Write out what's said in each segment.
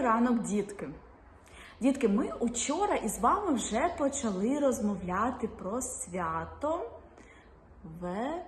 Добрий ранок, дітки! Дітки, ми учора із вами вже почали розмовляти про свято Ве...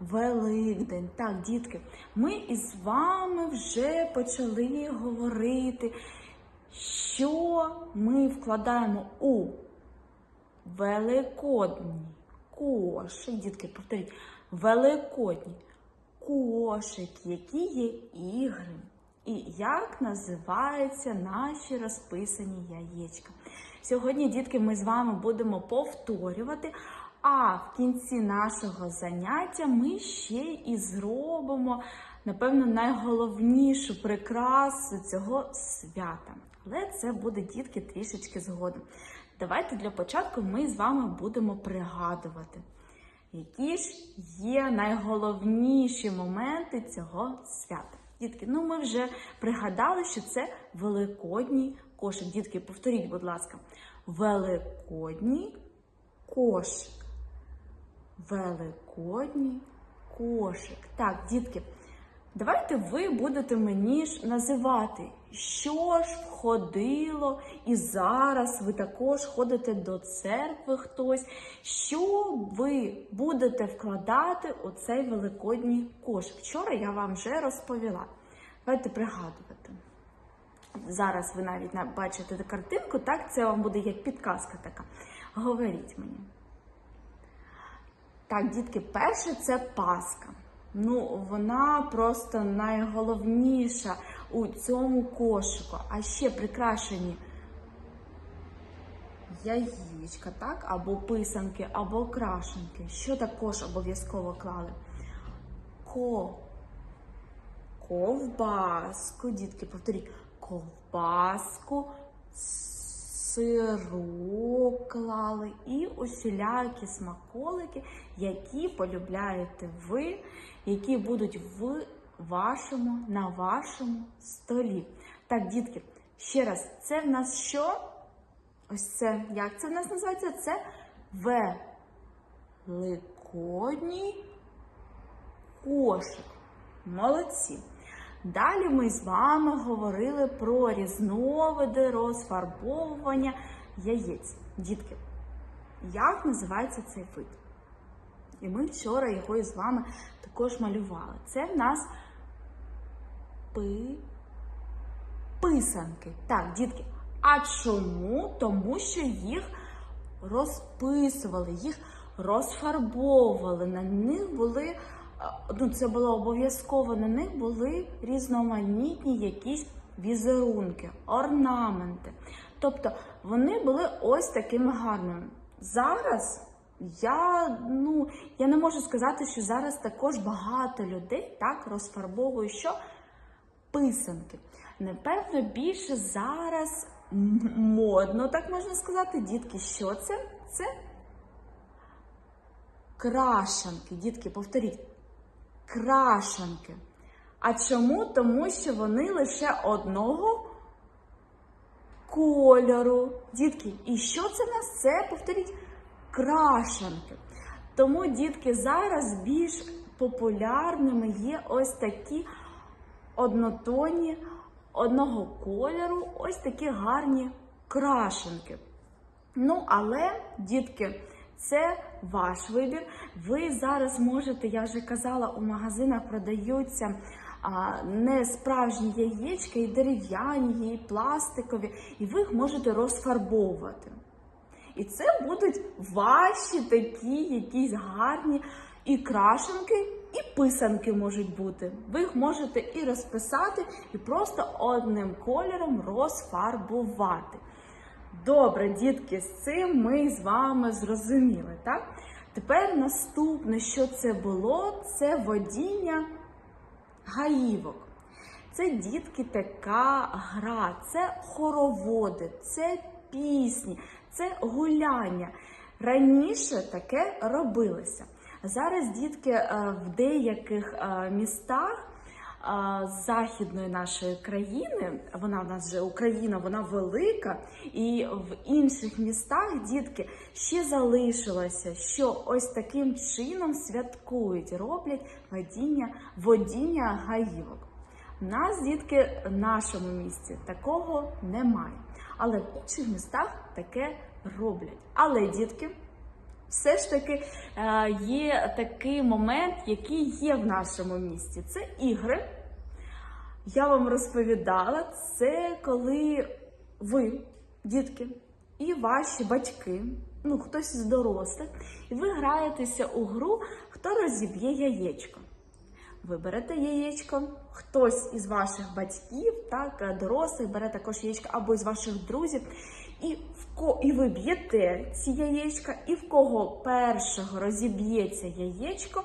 Великдень. Так, дітки, ми із вами вже почали говорити, що ми вкладаємо у Великодній кошик. Дітки, повторіть, Великодній кошик, які є ігри. І як називаються наші розписані яєчка. Сьогодні, дітки, ми з вами будемо повторювати, а в кінці нашого заняття ми ще і зробимо, напевно, найголовнішу прикрасу цього свята. Але це буде, дітки, трішечки згодом. Давайте для початку ми з вами будемо пригадувати, які ж є найголовніші моменти цього свята. Дітки, ну ми вже пригадали, що це великодній кошик. Дітки, повторіть, будь ласка, великодній кошик. Великодній кошик. Так, дітки, давайте ви будете мені ж називати, що ж входило, і зараз ви також ходите до церкви хтось. Що ви будете вкладати у цей великодній кошик? Вчора я вам вже розповіла. Давайте пригадувати. Зараз ви навіть бачите картинку, так? Це вам буде як підказка така. Говоріть мені. Так, дітки, перше це Пасха. Ну, вона просто найголовніша у цьому кошику. А ще прикрашені яєчка, так? Або писанки, або крашенки. Що також обов'язково клали? Ко. Ковбаску, дітки, повторіть, ковбаску, сирок клали і усілякі смаколики, які полюбляєте ви, які будуть в вашому, на вашому столі. Так, дітки, ще раз, це в нас що? Ось це, як це в нас називається? Це великодній кошик. Молодці. Далі ми з вами говорили про різновиди розфарбовування яєць. Дітки, як називається цей вид? І ми вчора його із вами також малювали. Це в нас пи... писанки. Так, дітки. А чому? Тому що їх розписували, їх розфарбовували. На них були, е, ну це було обов'язково, на них були різноманітні якісь візерунки, орнаменти. Тобто вони були ось такими гарними. Зараз я, ну, я не можу сказати, що зараз також багато людей так розфарбовують що писанки. Напевно, більше зараз модно, так можна сказати, дітки, що це? Це крашанки. Дітки, повторіть, крашанки. А чому? Тому що вони лише одного кольору. Дітки, і що це в нас? Це, повторіть, крашанки. Тому, дітки, зараз більш популярними є ось такі однотонні, одного кольору, ось такі гарні крашенки. Ну, але, дітки, це ваш вибір. Ви зараз можете, я вже казала, у магазинах продаються а, не справжні яєчка, і дерев'яні, і пластикові, і ви їх можете розфарбовувати. І це будуть ваші такі якісь гарні і крашенки, і писанки можуть бути. Ви їх можете і розписати, і просто одним кольором розфарбувати. Добре, дітки, з цим ми з вами зрозуміли, так? Тепер наступне, що це було, це водіння гаївок. Це дітки така гра, це хороводи, це пісні, це гуляння. Раніше таке робилося. Зараз дітки е, в деяких е, містах е, західної нашої країни, вона в нас вже Україна, вона велика, і в інших містах дітки ще залишилося, що ось таким чином святкують, роблять водіння, водіння гаївок. У нас, дітки, в нашому місті такого немає. Але в інших містах таке роблять. Але, дітки, все ж таки е, є такий момент, який є в нашому місті. Це ігри. Я вам розповідала, це коли ви, дітки, і ваші батьки, ну хтось із дорослих, і ви граєтеся у гру, хто розіб'є яєчко. Ви берете яєчко, хтось із ваших батьків, так, дорослих бере також яєчко або із ваших друзів, і в ко і ви б'єте ці яєчка, і в кого першого розіб'ється яєчко,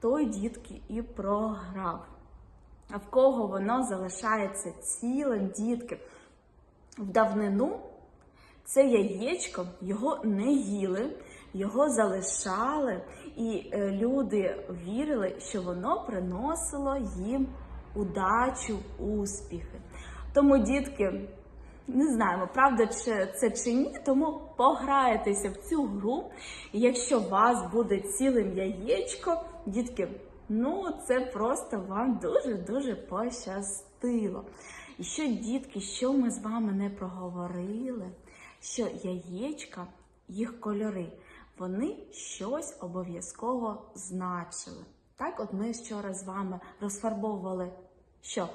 той дітки і програв. А в кого воно залишається цілим, дітки. В давнину це яєчко його не їли, його залишали, і е, люди вірили, що воно приносило їм удачу, успіхи. Тому, дітки, не знаємо, правда чи це чи ні, тому пограйтеся в цю гру. І якщо у вас буде цілим яєчко, дітки, ну це просто вам дуже-дуже пощастило. І що, дітки, що ми з вами не проговорили, що яєчка, їх кольори, вони щось обов'язково значили. Так, от ми вчора з вами розфарбовували що?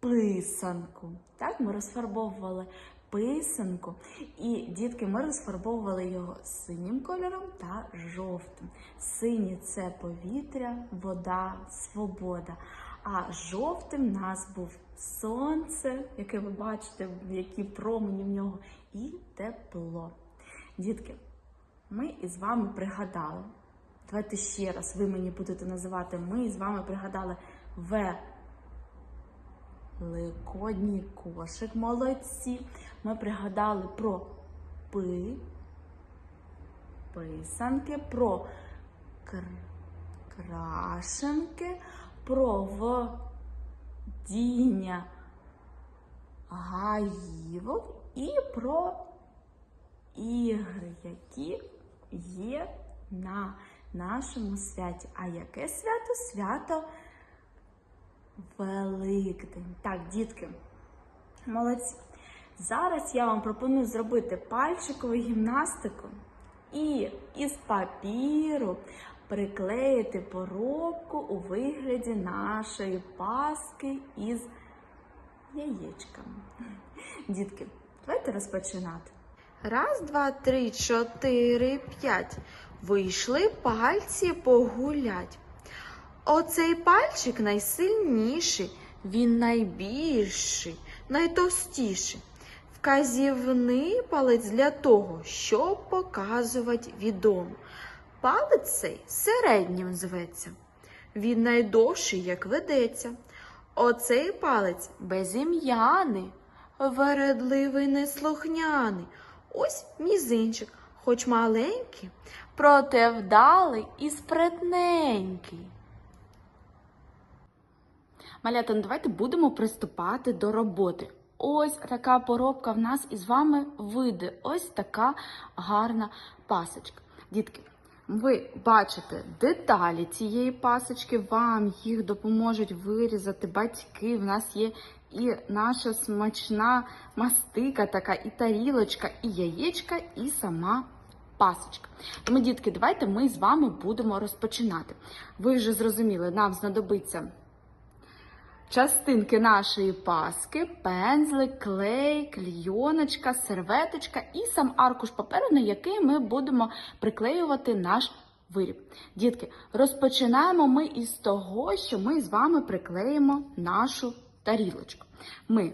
Писанку. Так, ми розфарбовували писанку. І дітки, ми розфарбовували його синім кольором та жовтим. Синій це повітря, вода, свобода. А жовтим в нас був сонце, яке ви бачите, які промені в нього, і тепло. Дітки, ми із вами пригадали. Давайте ще раз ви мені будете називати. Ми з вами пригадали В. Великодній кошик молодці. Ми пригадали про пи, писанки, про кр, крашенки, про водіння гаївок і про ігри, які є на нашому святі. А яке свято? Свято Великдень. Так, дітки, молодці. Зараз я вам пропоную зробити пальчикову гімнастику і із папіру приклеїти поробку у вигляді нашої паски із яєчками. Дітки, давайте розпочинати. Раз, два, три, чотири, п'ять. Вийшли пальці погулять. Оцей пальчик найсильніший, він найбільший, найтовстіший. Вказівний палець для того, щоб показувати відомо. Палець цей середнім зветься. Він найдовший, як ведеться. Оцей палець безім'яний, вередливий неслухняний. Ось мізинчик, хоч маленький, проте вдалий і спритненький. Малята, ну давайте будемо приступати до роботи. Ось така поробка в нас із вами вийде. Ось така гарна пасочка. Дітки, ви бачите деталі цієї пасочки, вам їх допоможуть вирізати батьки. В нас є і наша смачна мастика, така, і тарілочка, і яєчка, і сама пасочка. Тому, дітки, давайте ми з вами будемо розпочинати. Ви вже зрозуміли, нам знадобиться частинки нашої паски, пензлик, клей, клійоночка, серветочка і сам аркуш паперу, на який ми будемо приклеювати наш виріб. Дітки, розпочинаємо ми із того, що ми з вами приклеїмо нашу тарілочку. Ми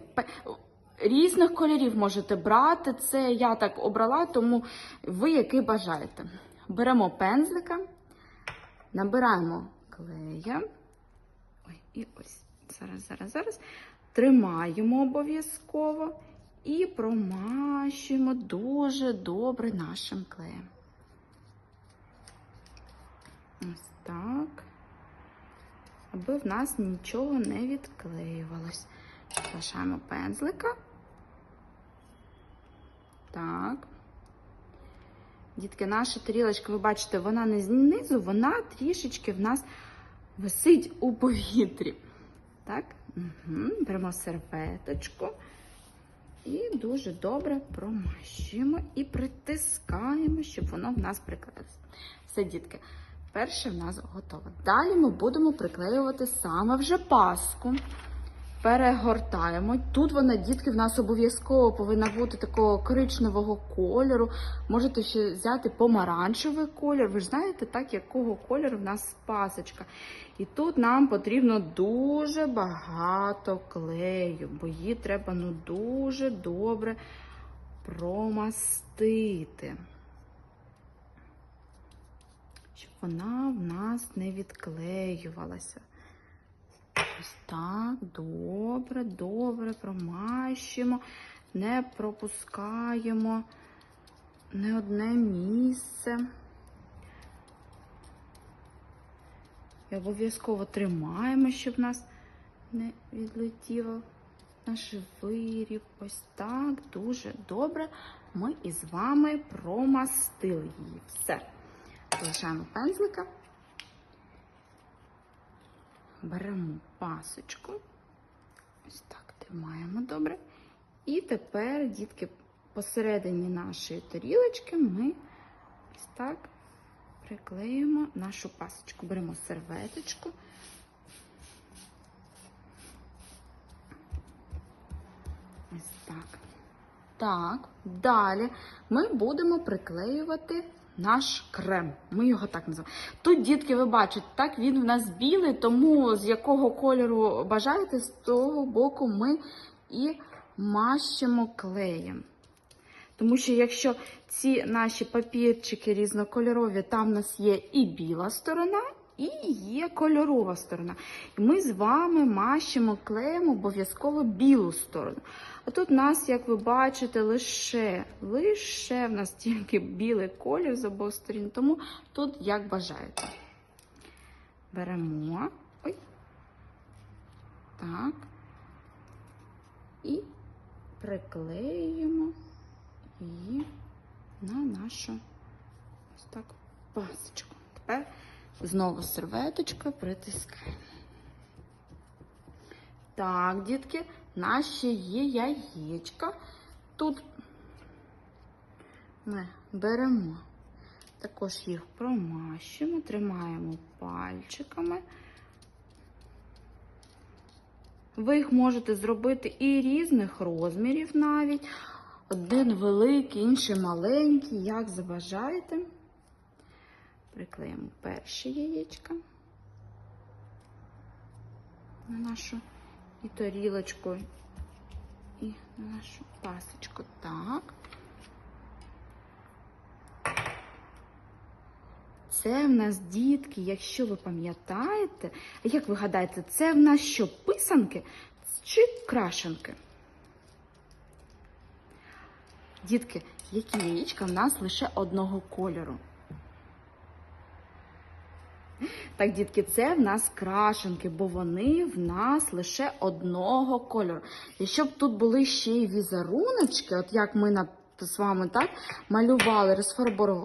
різних кольорів можете брати. Це я так обрала, тому ви який бажаєте. Беремо пензлика, набираємо клея. Ой, і ось. Зараз, зараз, зараз. Тримаємо обов'язково і промащуємо дуже добре нашим клеєм. Ось так. Аби в нас нічого не відклеювалось. Залишаємо пензлика. Так. Дітки, наша тарілочка, ви бачите, вона не знизу, вона трішечки в нас висить у повітрі. Так, угу. беремо серветочку і дуже добре промащуємо і притискаємо, щоб воно в нас приклеїлося. Все, дітки, перше в нас готово. Далі ми будемо приклеювати саме вже паску. Перегортаємо. Тут вона, дітки, в нас обов'язково повинна бути такого коричневого кольору. Можете ще взяти помаранчевий колір. Ви ж знаєте, так, якого кольору в нас пасочка. І тут нам потрібно дуже багато клею, бо її треба ну, дуже добре промастити. Щоб вона в нас не відклеювалася. Ось так, добре, добре промащуємо, не пропускаємо не одне місце. І обов'язково тримаємо, щоб нас не відлетіло наш виріб. Ось так, дуже добре. Ми із вами промастили її. Все. Залишаємо пензлика. Беремо пасочку. Ось так тримаємо добре. І тепер, дітки, посередині нашої тарілочки ми ось так приклеїмо нашу пасочку. Беремо серветочку. Ось так. Так, далі ми будемо приклеювати наш крем. Ми його так називаємо. Тут, дітки, ви бачите, так він в нас білий, тому з якого кольору бажаєте, з того боку ми і мащимо клеєм. Тому що якщо ці наші папірчики різнокольорові, там в нас є і біла сторона, і є кольорова сторона. І ми з вами мащимо клеєм обов'язково білу сторону. А тут у нас, як ви бачите, лише, лише в нас тільки білий колір з обох сторін, тому тут як бажаєте. Беремо. Ой. Так. І приклеюємо її на нашу ось так пасочку. Тепер знову серветочка притискаємо. Так, дітки, наші є яєчка. Тут ми беремо, також їх промащуємо, тримаємо пальчиками. Ви їх можете зробити і різних розмірів навіть. Один великий, інший маленький, як забажаєте. Приклеїмо перше яєчко на нашу і тарілочку, і на нашу пасочку. Так. Це в нас дітки, якщо ви пам'ятаєте, як ви гадаєте, це в нас що, писанки чи крашенки? Дітки, які яєчка в нас лише одного кольору? Так, дітки, це в нас крашенки, бо вони в нас лише одного кольору. Якщо б тут були ще й візеруночки, от як ми на, з вами так малювали,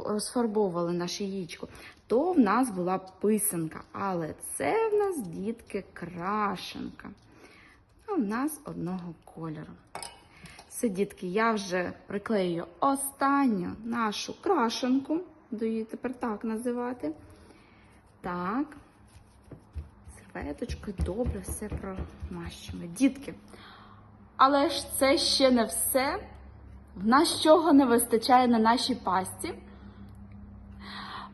розфарбовували, наше яєчко, то в нас була писанка. Але це в нас, дітки, крашенка. А в нас одного кольору. Все, дітки, я вже приклею останню нашу крашенку, буду її тепер так називати. Так, серветочкою добре все промащуємо. Дітки, але ж це ще не все. В нас чого не вистачає на нашій пасті?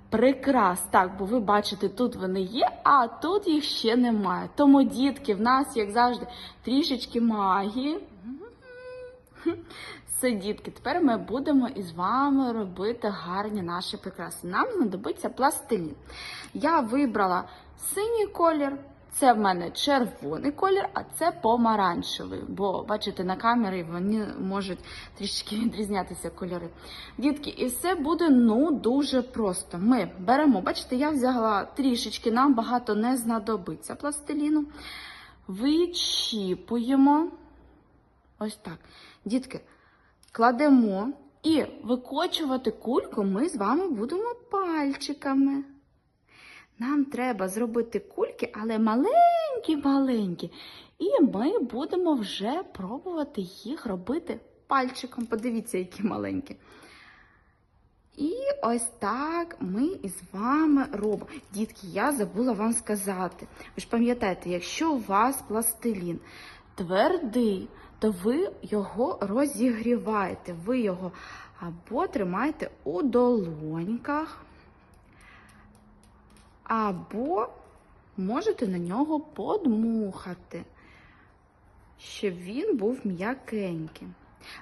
Прикрас, так, бо ви бачите, тут вони є, а тут їх ще немає. Тому, дітки, в нас, як завжди, трішечки магії. Все, дітки, тепер ми будемо із вами робити гарні наші прикраси. Нам знадобиться пластилін. Я вибрала синій колір, це в мене червоний колір, а це помаранчевий. Бо, бачите, на камері вони можуть трішки відрізнятися кольори. Дітки, і все буде ну дуже просто. Ми беремо, бачите, я взяла трішечки, нам багато не знадобиться пластиліну. Вичіпуємо. Ось так. Дітки, кладемо і викочувати кульку ми з вами будемо пальчиками. Нам треба зробити кульки, але маленькі маленькі-маленькі. І ми будемо вже пробувати їх робити пальчиком. Подивіться, які маленькі. І ось так ми із вами робимо. Дітки, я забула вам сказати. Ви ж пам'ятаєте, якщо у вас пластилін твердий, то ви його розігріваєте. Ви його або тримаєте у долоньках, або можете на нього подмухати, щоб він був м'якенький.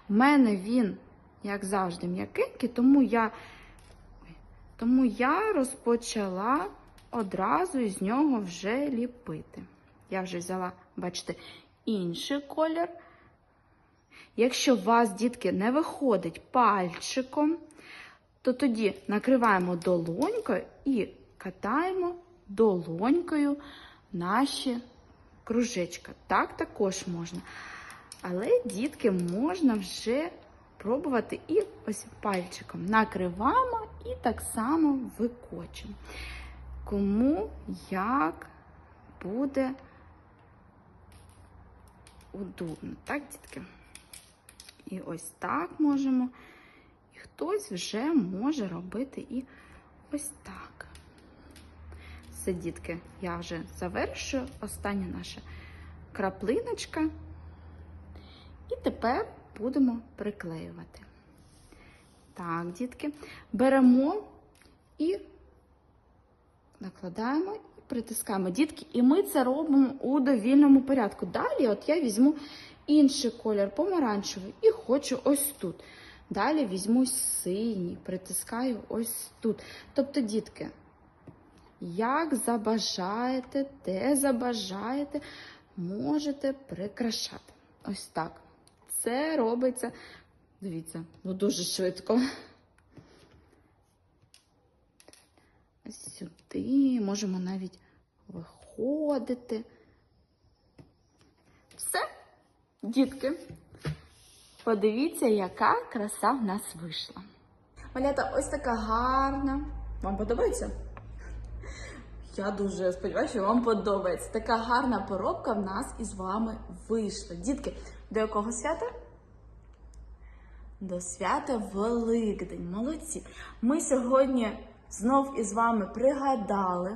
У мене він, як завжди, м'якенький, тому я, тому я розпочала одразу із нього вже ліпити. Я вже взяла, бачите, інший колір. Якщо у вас, дітки, не виходить пальчиком, то тоді накриваємо долонькою і катаємо долонькою наші кружечка. Так також можна. Але, дітки, можна вже пробувати і ось пальчиком накриваємо і так само викочимо. Кому як буде удобно, так, дітки? І ось так можемо. І хтось вже може робити і ось так. Все, дітки, я вже завершую. Остання наша краплиночка. І тепер будемо приклеювати. Так, дітки, беремо і накладаємо притискаємо. Дітки, і ми це робимо у довільному порядку. Далі, от я візьму інший колір, помаранчевий, і хочу ось тут. Далі візьму синій, притискаю ось тут. Тобто, дітки, як забажаєте, де забажаєте, можете прикрашати. Ось так. Це робиться, дивіться, ну дуже швидко. Ось сюди, можемо навіть виходити. Все, дітки, подивіться, яка краса в нас вийшла. Малята, ось така гарна. Вам подобається? Я дуже сподіваюся, що вам подобається. Така гарна поробка в нас із вами вийшла. Дітки, до якого свята? До свята Великдень. Молодці. Ми сьогодні знов із вами пригадали,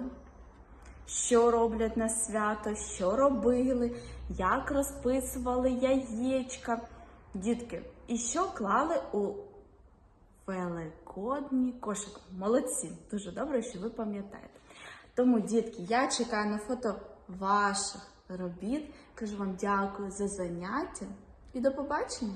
що роблять на свято, що робили, як розписували яєчка. Дітки, і що клали у великодній кошик. Молодці, дуже добре, що ви пам'ятаєте. Тому, дітки, я чекаю на фото ваших робіт. Кажу вам дякую за заняття і до побачення!